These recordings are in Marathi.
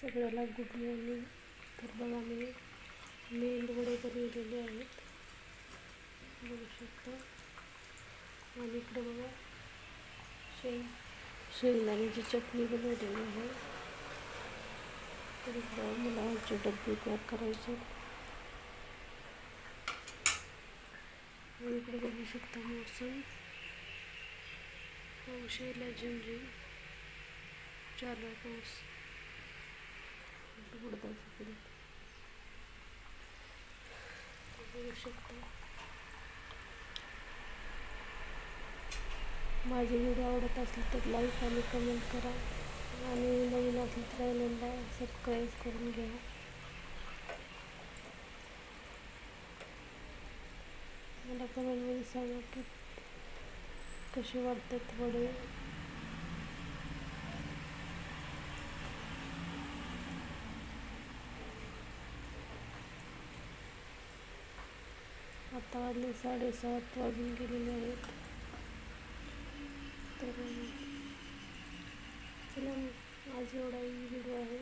सगळ्याला गुड मॉर्निंग तर बघा मी मेंदवडे बनवलेले आहेत बघू शकता. आणि इकडे बघा शेंग शेंगदाण्याची चटणी बनवलेली आहे. तर इकडं मुलांचे डब्बे पॅक करायचे. आणि इकडे बघू शकता मोसम. पाऊस यायला झिमझिम. चालू आहे पाऊस उडदाचं पीठ बघू शकता माझे व्हिडिओ आवडत असले तर लाईक आणि कमेंट करा. आणि नवीन असले तर चॅनलला सबस्क्राईब करून घ्या. मला कमेंटमध्ये सांगा की कसे वाटतात वडे? आता वाजले साडेसात वाजून गेलेले आहेत. तर चला मग आज एवढा व्हिडिओ आहे.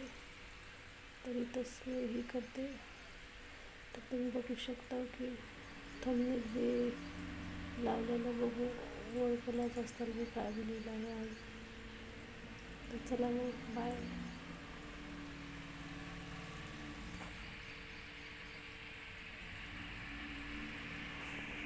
तर इथंच मी हे करते. तर तुम्ही बघू शकता की थंबनेल जे लावलेलं बघू. ओळखलाच असताना मी काय बनवलं आहे. आज तर चला मग बाय